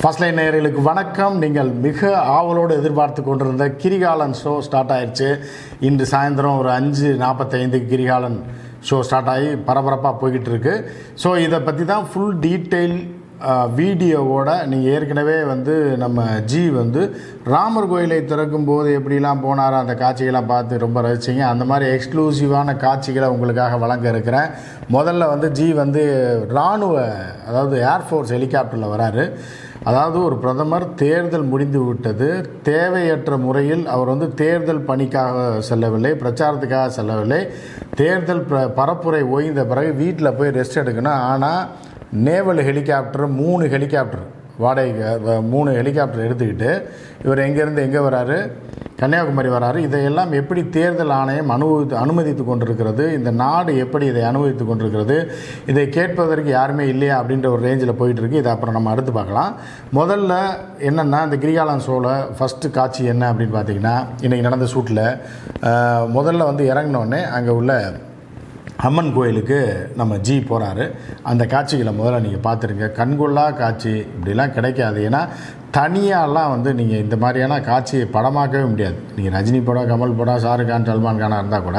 First line நேயர்களுக்கு வணக்கம். நீங்கள் மிக ஆவலோடு எதிர்பார்த்து கொண்டிருந்த கிரிகாலன் ஷோ ஸ்டார்ட் ஆயிடுச்சு இன்று சாயந்தரம் ஒரு அஞ்சு நாற்பத்தைந்துக்கு கிரிகாலன் ஷோ ஸ்டார்ட் ஆகி பரபரப்பாக போய்கிட்டு இருக்கு. ஸோ இதை பற்றி தான் ஃபுல் டீட்டெயில் வீடியோவோட நீங்கள் ஏற்கனவே வந்து நம்ம ஜி வந்து ராமர் கோயிலை திறக்கும் போது எப்படிலாம் போனாரோ அந்த காட்சிகளாம் பார்த்து ரொம்ப ரசிச்சிங்க. அந்த மாதிரி எக்ஸ்க்ளூசிவான காட்சிகளை உங்களுக்காக வழங்க இருக்கிறேன். முதல்ல வந்து ஜி வந்து இராணுவ அதாவது ஏர்ஃபோர்ஸ் ஹெலிகாப்டரில் வராரு. அதாவது ஒரு பிரதமர் தேர்தல் முடிந்து விட்டது தேவையற்ற முறையில் அவர் வந்து தேர்தல் பணிக்காக செல்லவில்லை பிரச்சாரத்துக்காக செல்லவில்லை. தேர்தல் ப பரப்புரை ஓய்ந்த பிறகு வீட்டில் போய் ரெஸ்ட் எடுக்கணும். ஆனால் நேவல் ஹெலிகாப்டர் மூணு ஹெலிகாப்டர் வாடகைக்கு மூணு ஹெலிகாப்டர் எடுத்துக்கிட்டு இவர் எங்கேருந்து எங்கே வராரு? கன்னியாகுமரி வராரு. இதையெல்லாம் எப்படி தேர்தல் ஆணையம் அனுபவித்து அனுமதித்து கொண்டிருக்கிறது? இந்த நாடு எப்படி இதை அனுமதித்து கொண்டிருக்கிறது? இதை கேட்பதற்கு யாருமே இல்லையா அப்படின்ற ஒரு ரேஞ்சில் போயிட்டுருக்கு. இதை அப்புறம் நம்ம அடுத்து பார்க்கலாம். முதல்ல என்னென்னா இந்த கிரிகாலன் ஷோவில் ஃபஸ்ட்டு காட்சி என்ன அப்படின்னு பார்த்தீங்கன்னா இன்றைக்கி நடந்த ஷூட்டில் முதல்ல வந்து இறங்கினோடனே அங்கே உள்ள அம்மன் கோயிலுக்கு நம்ம ஜி போகிறாரு அந்த காட்சிகளை முதல்ல நீங்கள் பார்த்துருங்க. கண்கொள்ளா காட்சி இப்படிலாம் கிடைக்காது. ஏன்னா தனியாலாம் வந்து நீங்கள் இந்த மாதிரியான காட்சியை படமாக்கவே முடியாது. நீங்கள் ரஜினி படம் கமல் படம் ஷாருக்கான் சல்மான் கானாக இருந்தால் கூட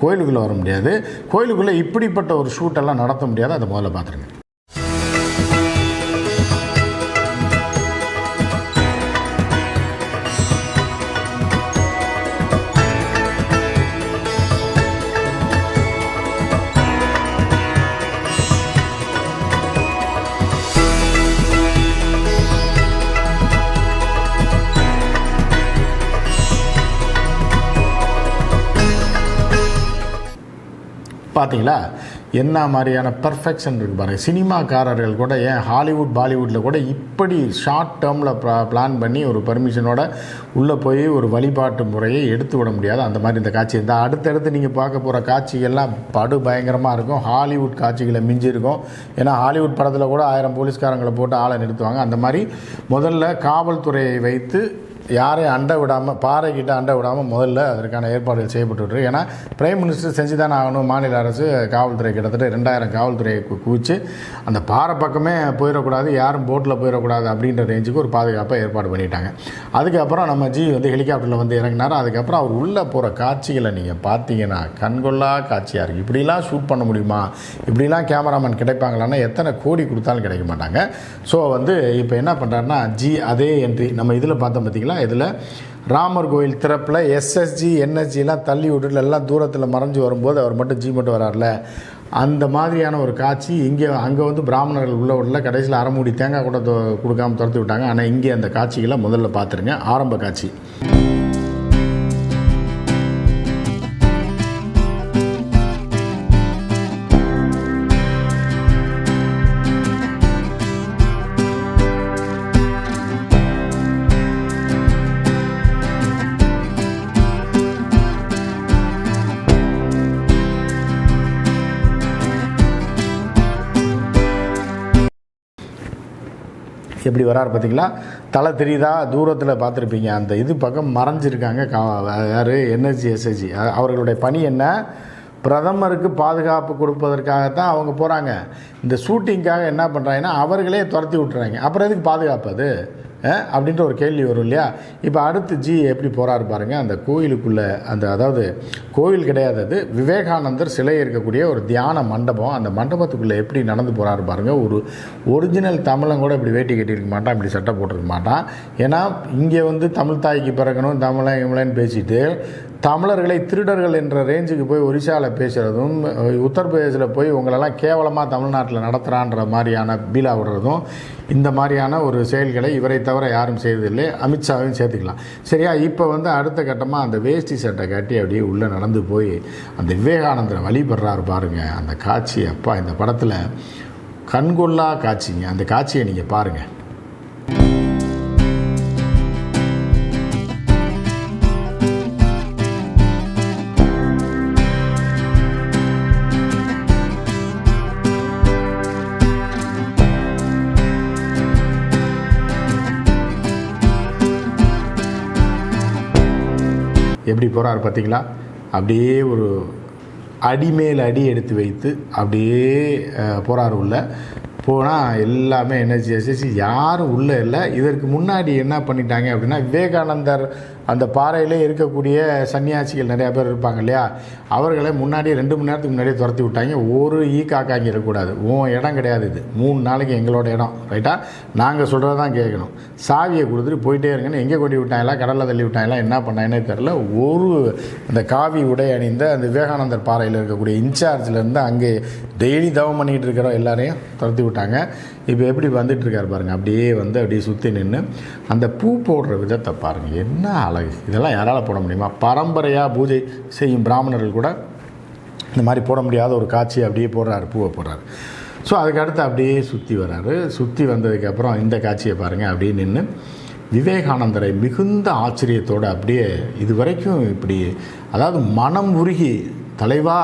கோயிலுக்குள்ளே வர முடியாது. கோயிலுக்குள்ளே இப்படிப்பட்ட ஒரு ஷூட்டெல்லாம் நடத்த முடியாது. அதை முதல்ல பார்த்துருங்க. பார்த்தீங்களா? என்ன மாதிரியான பர்ஃபெக்ஷன் இருக்கு பாருங்கள் சினிமாக்காரர்கள் கூட ஏன் ஹாலிவுட் பாலிவுட்டில் கூட இப்படி ஷார்ட் டேர்மில் பிளான் பண்ணி ஒரு பர்மிஷனோட உள்ளே போய் ஒரு வழிபாட்டு முறையை எடுத்து விட முடியாது. அந்த மாதிரி இந்த காட்சி இருந்தால் அடுத்தடுத்து நீங்கள் பார்க்க போகிற காட்சிகள்லாம் படு பயங்கரமாக இருக்கும். ஹாலிவுட் காட்சிகளை மிஞ்சி இருக்கும். ஏன்னா ஹாலிவுட் படத்தில் கூட ஆயிரம் போலீஸ்காரங்களை போட்டு ஆளை நிறுத்துவாங்க. அந்த மாதிரி முதல்ல காவல்துறையை வைத்து யாரையும் அண்டை விடாமல் பாறைக்கிட்ட அண்டை விடாமல் முதல்ல அதற்கான ஏற்பாடுகள் செய்யப்பட்டு ஏன்னா பிரைம் மினிஸ்டர் செஞ்சு தானே ஆகணும். மாநில அரசு காவல்துறை கிட்டத்தட்ட ரெண்டாயிரம் காவல்துறையை குவிச்சு அந்த பாறை பக்கமே போயிடக்கூடாது யாரும் போட்டில் போயிடக்கூடாது அப்படின்ற ரேஞ்சுக்கு ஒரு பாதுகாப்பாக ஏற்பாடு பண்ணிட்டாங்க. அதுக்கப்புறம் நம்ம ஜி வந்து ஹெலிகாப்டரில் வந்து இறங்கினார். அதுக்கப்புறம் அவர் உள்ளே போகிற காட்சிகளை நீங்கள் பார்த்தீங்கன்னா கண்கொள்ளா காட்சியாக இருக்குது இப்படிலாம் ஷூட் பண்ண முடியுமா? இப்படிலாம் கேமராமேன் கிடைப்பாங்களான்னா எத்தனை கோடி கொடுத்தாலும் கிடைக்க மாட்டாங்க. ஸோ வந்து இப்போ என்ன பண்ணுறாருன்னா ஜி அதே என்ட்ரி நம்ம இதில் பார்த்தோம் பார்த்தீங்களா இதில் ராமர் கோயில் திறப்பில் எஸ்எஸ்ஜி என்எஸ்ஜிலாம் தள்ளி விட்டுட்டு எல்லாம் தூரத்தில் மறைஞ்சு வரும்போது அவர் மட்டும் ஜி மட்டும் வரார்ல. அந்த மாதிரியான ஒரு காட்சி இங்கே அங்கே வந்து பிராமணர்கள் உள்ள உள்ள கடைசியில் அரைமுடி தேங்காய் கூட கொடுக்காமல் கொடுக்காம துரத்து விட்டாங்க. ஆனால் இங்கே அந்த காட்சிகளை முதல்ல பார்த்துருங்க. ஆரம்ப காட்சி. எப்படி வராரு பார்த்தீங்களா? தலை தெரியுதா? தூரத்தில் பார்த்துருப்பீங்க. அந்த இது பக்கம் மறைஞ்சிருக்காங்க கா யார்? என்எஸ்ஜி எஸ்எஸ்ஜி அவர்களுடைய பணி என்ன? பிரதமருக்கு பாதுகாப்பு கொடுப்பதற்காகத்தான் அவங்க போகிறாங்க இந்த ஷூட்டிங்காக என்ன பண்ணுறாங்கன்னா அவர்களே துரத்தி விட்டுறாங்க. அப்புறம் எதுக்கு பாதுகாப்பு அது? அப்படின்ற ஒரு கேள்வி வரும் இல்லையா? இப்போ அடுத்து ஜி எப்படி போகிறாரு பாருங்கள் அந்த கோயிலுக்குள்ளே அந்த அதாவது கோயில் கிடையாது அது. விவேகானந்தர் சிலை இருக்கக்கூடிய ஒரு தியான மண்டபம். அந்த மண்டபத்துக்குள்ளே எப்படி நடந்து போகிறாரு பாருங்கள் ஒரு ஒரிஜினல் தமிழன் கூட இப்படி வேட்டி கட்டியிருக்க மாட்டான் இப்படி சட்டை போட்டிருக்க மாட்டான். ஏன்னா இங்கே வந்து தமிழ் தாய்க்கு பிறக்கணும் தமிழன் இமலன்னு பேசிட்டு தமிழர்களை திருடர்கள் என்ற ரேஞ்சுக்கு போய் ஒரிசாவில் பேசுகிறதும் உத்தரப்பிரதேசில் போய் உங்களெல்லாம் கேவலமாக தமிழ்நாட்டில் நடத்துகிறான்ற மாதிரியான பீலா விடுறதும் இந்த மாதிரியான ஒரு செயல்களை இவரை தவிர யாரும் செய்ததில்லை. அமித்ஷாவையும் சேர்த்துக்கலாம். சரியா இப்போ வந்து அடுத்த கட்டமாக அந்த வேஷ்டி சட்டை கட்டி அப்படியே உள்ளே நடந்து போய் அந்த விவேகானந்தரை வழிபடுறாரு பாருங்கள் அந்த காட்சி அப்பா இந்த படத்தில் கண்கொள்ளா காட்சிங்க. அந்த காட்சியை நீங்கள் பாருங்கள் எப்படி போகிறார் பார்த்தீங்களா? அப்படியே ஒரு அடி மேல் அடி எடுத்து வைத்து அப்படியே போகிறார் உள்ள. போனால் எல்லாமே என்ஹெச்எஸ்எஸ் யாரும் உள்ளே இல்லை. இதற்கு முன்னாடி என்ன பண்ணிட்டாங்க அப்படின்னா விவேகானந்தர் அந்த பாறையிலே இருக்கக்கூடிய சன்னியாசிகள் நிறையா பேர் இருப்பாங்க இல்லையா? அவர்களை முன்னாடி ரெண்டு மணி நேரத்துக்கு முன்னாடியே துரத்தி விட்டாங்க. ஒரு ஈ காக்கா இங்கே இருக்கக்கூடாது. உன் இடம் கிடையாது இது. மூணு நாளைக்கு எங்களோட இடம். ரைட்டா நாங்கள் சொல்கிறது தான் கேட்கணும். சாவியை கொடுத்துட்டு போயிட்டே இருங்கன்னு எங்கே கொட்டி விட்டாங்களா? கடலில் தள்ளி விட்டாங்களா? என்ன பண்ணாங்கன்னே தெரில ஒரு அந்த காவி உடை அணிந்த அந்த விவேகானந்தர் பாறையில் இருக்கக்கூடிய இன்சார்ஜ்லேருந்து அங்கே டெய்லி தவம் பண்ணிகிட்டு இருக்கிறோம் எல்லாரையும் துரத்தி விட்டாங்க. இப்போ எப்படி வந்துட்டுருக்காரு பாருங்கள் அப்படியே வந்து அப்படியே சுற்றி நின்று அந்த பூ போடுற விதத்தை பாருங்கள் என்ன அழகு. இதெல்லாம் யாரால் போட முடியுமா? பரம்பரையாக பூஜை செய்யும் பிராமணர்கள் கூட இந்த மாதிரி போட முடியாத ஒரு காட்சி அப்படியே போடுறாரு பூவை போடுறாரு. ஸோ அதுக்கடுத்து அப்படியே சுற்றி வர்றாரு சுற்றி வந்ததுக்கப்புறம் இந்த காட்சியை பாருங்கள் அப்படியே நின்று விவேகானந்தரை மிகுந்த ஆச்சரியத்தோடு அப்படியே இது வரைக்கும் இப்படி அதாவது மனம் உருகி தலைவா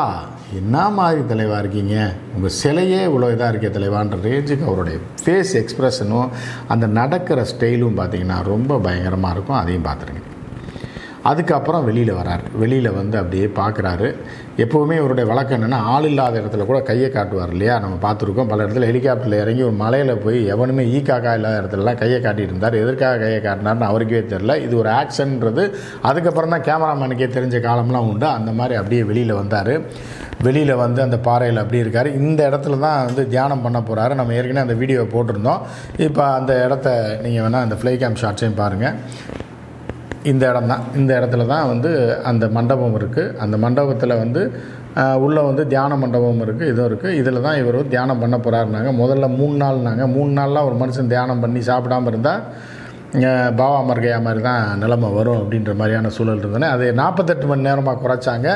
என்ன மாதிரி தலைவா இருக்கீங்க? உங்கள் சிலையே இவ்வளோ இதாக இருக்கே தலைவான்ற ரேஞ்சுக்கு அவருடைய ஃபேஸ் எக்ஸ்ப்ரெஷனும் அந்த நடக்கிற ஸ்டைலும் பார்த்தீங்கன்னா ரொம்ப பயங்கரமாக இருக்கும். அதையும் பார்த்துருங்க அதுக்கப்புறம் வெளியில் வரார். வெளியில் வந்து அப்படியே பார்க்குறாரு. எப்போவுமே இவருடைய வழக்கம் என்னென்னா ஆள் இல்லாத இடத்துல கூட கையை காட்டுவார் இல்லையா? நம்ம பார்த்துருக்கோம். பல இடத்துல ஹெலிகாப்டரில் இறங்கி ஒரு மலையில் போய் எவனுமே ஈ காக்கா இல்லாத இடத்துலலாம் கையை காட்டிட்டு இருந்தார். எதற்காக கையை காட்டினார்னு அவருக்கே தெரில இது ஒரு ஆக்ஷன்ன்றது அதுக்கப்புறம் தான் கேமராமேனுக்கே தெரிஞ்ச காலம்லாம் உண்டு. அந்த மாதிரி அப்படியே வெளியில் வந்தார். வெளியில் வந்து அந்த பாறையில் அப்படியே இருக்கார். இந்த இடத்துல தான் வந்து தியானம் பண்ண போகிறாரு நம்ம ஏற்கனவே அந்த வீடியோவை போட்டிருந்தோம். இப்போ அந்த இடத்த நீங்கள் வேணால் அந்த ஃப்ளை கேம் ஷாட்ஸையும் பாருங்கள் இந்த இடம் தான். இந்த இடத்துல தான் வந்து அந்த மண்டபம் இருக்குது அந்த மண்டபத்தில் வந்து உள்ளே வந்து தியான மண்டபம் இருக்குது இதுவும் இருக்குது இதில் தான் இவர் தியானம் பண்ண போகிறாருனாங்க முதல்ல மூணு நாள்னாங்க. மூணு நாள்லாம் ஒரு மனுஷன் தியானம் பண்ணி சாப்பிடாம இருந்தால் பாவா மர்கையா மாதிரி தான் நிலமை வரும் அப்படின்ற மாதிரியான சூழல் இருந்ததுன்னு அது நாற்பத்தெட்டு மணி நேரமாக குறைச்சாங்க.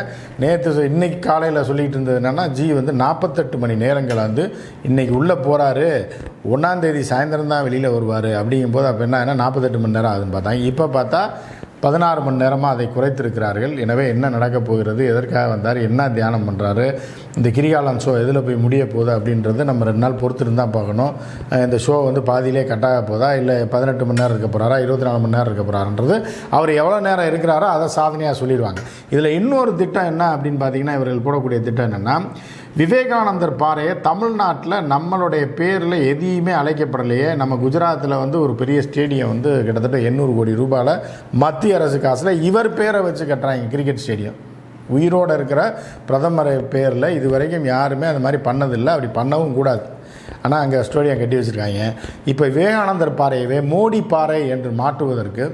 நேற்று இன்னைக்கு காலையில் சொல்லிகிட்டு இருந்தது என்னென்னா ஜி வந்து நாற்பத்தெட்டு மணி நேரங்களை வந்து இன்றைக்கி உள்ளே போகிறாரு ஒன்றாந்தேதி சாயந்தரம் தான் வெளியில் வருவார். அப்படிங்கும்போது அப்போ என்ன என்ன நாற்பத்தெட்டு மணி நேரம் ஆகுதுன்னு பார்த்தாங்க. இப்போ பார்த்தா பதினாறு மணி நேரமாக அதை குறைத்திருக்கிறார்கள். எனவே என்ன நடக்கப் போகிறது? எதற்காக வந்தார்? என்ன தியானம் பண்ணுறாரு இந்த கிரிகாலன் ஷோ எதில் போய் முடிய போகுது அப்படின்றது நம்ம ரெண்டு நாள் பொறுத்திருந்தால் பார்க்கணும். இந்த ஷோ வந்து பாதியிலே கட்டாக போதா? இல்லை பதினெட்டு மணி நேரம் இருக்க போகிறாரா இருபத்தி நாலு மணி நேரம் இருக்க போகிறாருன்றது அவர் எவ்வளோ நேரம் இருக்கிறாரோ அதை சாதனையாக சொல்லிடுவாங்க. இதில் இன்னொரு திட்டம் என்ன அப்படின்னு பார்த்தீங்கன்னா இவர்கள் போடக்கூடிய திட்டம் என்னென்னா விவேகானந்தர் பாறையை தமிழ்நாட்டில் நம்மளுடைய பேரில் எதையுமே அழைக்கப்படலையே. நம்ம குஜராத்தில் வந்து ஒரு பெரிய ஸ்டேடியம் வந்து கிட்டத்தட்ட எண்ணூறு கோடி ரூபாயில் மத்திய அரசு காசில் இவர் பேரை வச்சு கட்டுறாங்க கிரிக்கெட் ஸ்டேடியம். உயிரோடு இருக்கிற பிரதமர் பேரில் இது வரைக்கும் யாருமே அந்த மாதிரி பண்ணதில்லை அப்படி பண்ணவும் கூடாது. ஆனால் அங்கே ஸ்டேடியம் கட்டி வச்சுருக்காங்க. இப்போ விவேகானந்தர் பாறையவே மோடி பாறை என்று மாற்றுவதற்கு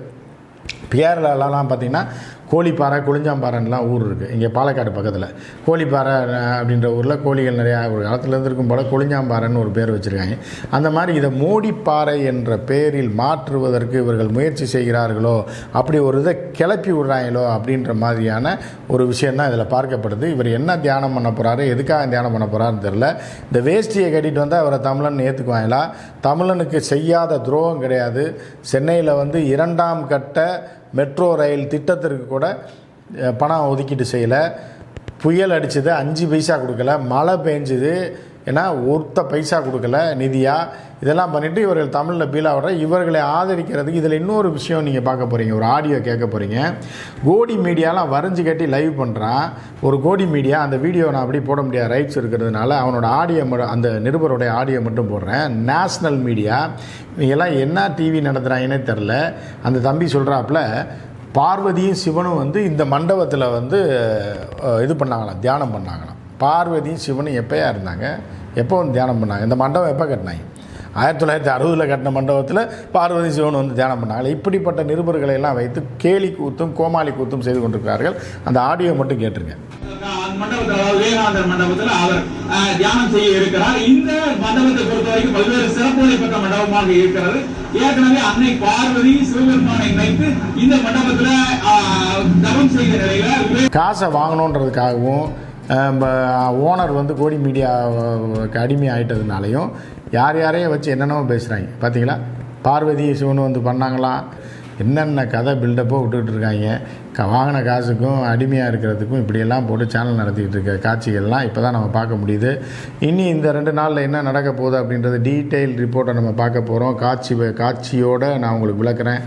கேரளாலலாம் பார்த்திங்கன்னா கோழிப்பாறை குளிஞ்சாம்பாறைன்லாம் ஊர் இருக்குது இங்கே பாலக்காடு பக்கத்தில். கோழிப்பாறை அப்படின்ற ஊரில் கோழிகள் நிறையா ஒரு காலத்தில் இருந்திருக்கும் போல் கொளிஞ்சாம்பாறைன்னு ஒரு பேர் வச்சுருக்காங்க. அந்த மாதிரி இதை மோடிப்பாறை என்ற பெயரில் மாற்றுவதற்கு இவர்கள் முயற்சி செய்கிறார்களோ அப்படி ஒரு இதை கிளப்பி விடுறாங்களோ அப்படின்ற மாதிரியான ஒரு விஷயந்தான் இதில் பார்க்கப்படுது. இவர் என்ன தியானம் பண்ண போகிறாரு எதுக்காக தியானம் பண்ண போகிறாருன்னு தெரில இந்த வேஷ்டியை கட்டிட்டு வந்தால் அவரை தமிழன் ஏற்றுக்குவாங்களா தமிழனுக்கு செய்யாத துரோகம் கிடையாது. சென்னையில் வந்து இரண்டாம் கட்ட மெட்ரோ ரயில் திட்டத்திற்கு கூட பணம் ஒதுக்கீட்டு செய்யலை. புயல் அடிச்சது அஞ்சு பைசா கொடுக்கல. மழை பெஞ்சுது. ஏன்னா ஒருத்த பைசா கொடுக்கல நிதியாக இதெல்லாம் பண்ணிவிட்டு இவர்கள் தமிழில் பீலா இவர்களை ஆதரிக்கிறதுக்கு இதில் இன்னொரு விஷயம் நீங்கள் பார்க்க போகிறீங்க ஒரு ஆடியோ கேட்க போகிறீங்க கோடி மீடியாலாம் வரைஞ்சி கட்டி லைவ் பண்ணுறான் ஒரு கோடி மீடியா அந்த வீடியோ நான் அப்படி போட முடியாது. ரைட்ஸ் இருக்கிறதுனால அவனோட ஆடியோ மட்டும் அந்த நிருபருடைய ஆடியோ மட்டும் போடுறேன். நேஷ்னல் மீடியா இவங்கெல்லாம் என்ன டிவி நடத்துகிறாங்கன்னே தெரில. அந்த தம்பி சொல்கிறாப்புல பார்வதியும் சிவனும் வந்து இந்த மண்டபத்தில் வந்து இது பண்ணாங்களாம் தியானம் பண்ணாங்களாம். பார்வதியும் சிவனும் எப்போயா இருந்தாங்க? எப்போ வந்து தியானம் பண்ணாங்க? இந்த மண்டபம் எப்போ கட்டினாங்க? ஆயிரத்தி தொள்ளாயிரத்தி அறுபதில் கட்டின மண்டபத்தில் பார்வதி சிவன் வந்து தியானம் பண்ணாங்க. இப்படிப்பட்ட நிருபர்களை எல்லாம் வைத்து கேலி கூத்தும் கோமாளி கூத்தும் செய்து கொண்டிருக்கிறார்கள். அந்த ஆடியோ மட்டும் கேட்டிருங்க. விவேகானந்தர் மண்டபத்தில் அவர் தியானம் செய்ய இருக்கிறார். இந்த மண்டபத்தை பொறுத்த வரைக்கும் பல்வேறு சிறப்புகளை பெற்ற மண்டபமாக இருக்கிறது. ஏற்கனவே அன்னை பார்வதி சிவபெருமானை வைத்து இந்த மண்டபத்துல தவம் செய்த நிலையில காசை வாங்கணுன்றதுக்காகவும் ஓனர் வந்து கோடி மீடியாவுக்கு அடிமை ஆயிட்டதுனாலையும் யார் யாரையும் வச்சு என்னென்னமோ பேசுகிறாங்க பார்த்தீங்களா பார்வதி சிவன் வந்து பண்ணாங்களாம் என்னென்ன கதை பில்டப்போ விட்டுக்கிட்டு இருக்காங்க. க வாங்கின காசுக்கும் அடிமையாக இருக்கிறதுக்கும் இப்படியெல்லாம் போட்டு சேனல் நடத்திக்கிட்டு இருக்க காட்சிகள்லாம் இப்போ தான் நம்ம பார்க்க முடியுது. இனி இந்த ரெண்டு நாளில் என்ன நடக்க போகுது அப்படின்றது டீட்டெயில் ரிப்போர்ட்டை நம்ம பார்க்க போகிறோம் காட்சி காட்சியோடு நான் உங்களுக்கு விளக்குறேன்.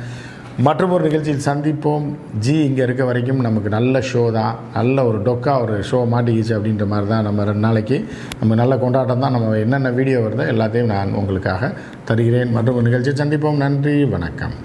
மற்றும் ஒரு நிகழ்ச்சியில் சந்திப்போம். ஜி இங்கே இருக்க வரைக்கும் நமக்கு நல்ல ஷோ தான். நல்ல ஒரு டொக்கா ஒரு ஷோ மாட்டிக்கிச்சு அப்படின்ற மாதிரி தான் நம்ம ரெண்டு நாளைக்கு நம்ம நல்ல கொண்டாட்டம் தான். நம்ம என்னென்ன வீடியோ வருதோ எல்லாத்தையும் நான் உங்களுக்காக தருகிறேன். மற்றும் ஒரு நிகழ்ச்சியில் சந்திப்போம். நன்றி வணக்கம்.